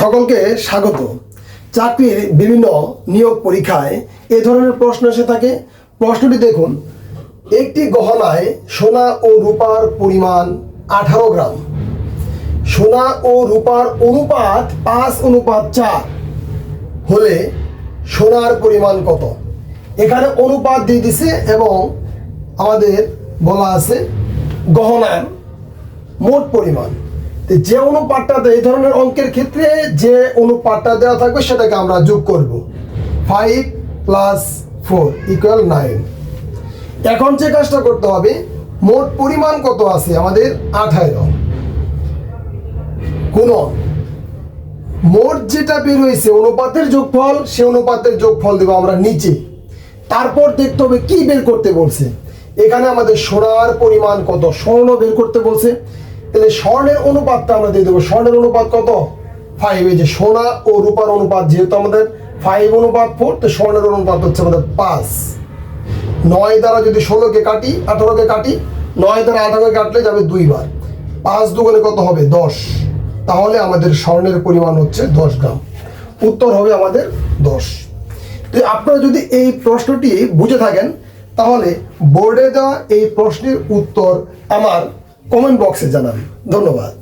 সকলকে স্বাগত। চাকরির বিভিন্ন নিয়োগ পরীক্ষায় এ ধরনের প্রশ্ন এসে থাকে। প্রশ্নটি দেখুন, একটি গহনায় সোনা ও রূপার পরিমাণ আঠারো গ্রাম। সোনা ও রূপার অনুপাত পাঁচ অনুপাত চার। হলে সোনার পরিমাণ কত? এখানে অনুপাত দিয়ে দিছে এবং আমাদের বলা আছে গহনার মোট পরিমাণ। যে অনুপাতটাতে এই ধরনের অঙ্কের ক্ষেত্রে যে অনুপাতটা দেওয়া থাকবে সেটাকে আমরা যোগ করব। Five plus four equal nine এখন যে কাজটা করতে হবে, মোট পরিমাণ কত আছে আমাদের? আঠারো। কোন মোট যেটা বের হয়েছে, অনুপাতের যোগফল, সে অনুপাতের যোগফল দেবো আমরা নিচে। তারপর দেখতে হবে কি বের করতে বলছে। এখানে আমাদের সোনার পরিমাণ কত? স্বর্ণ বের করতে বলছে। তাহলে স্বর্ণের অনুপাতটা আমরা দিয়ে দেবো। স্বর্ণের অনুপাত কত? ফাইভ এই যে সোনা ও রূপার অনুপাত যেহেতু আমাদের ফাইভ অনুপাত ফোর তো স্বর্ণের অনুপাত হচ্ছে আমাদের পাঁচ। নয় দ্বারা যদি ষোলোকে কাটি, আঠারোকে কাটি, নয় দ্বারা আঠারোকে কাটলে যাবে দুইবার। পাঁচ দুগুণে কত হবে? দশ। তাহলে আমাদের স্বর্ণের পরিমাণ হচ্ছে দশ গ্রাম। উত্তর হবে আমাদের দশ। তো আপনারা যদি এই প্রশ্নটি বুঝে থাকেন, তাহলে বোর্ডে দেওয়া এই প্রশ্নের উত্তর আমার কমেন্ট বক্সে জানান ধন্যবাদ।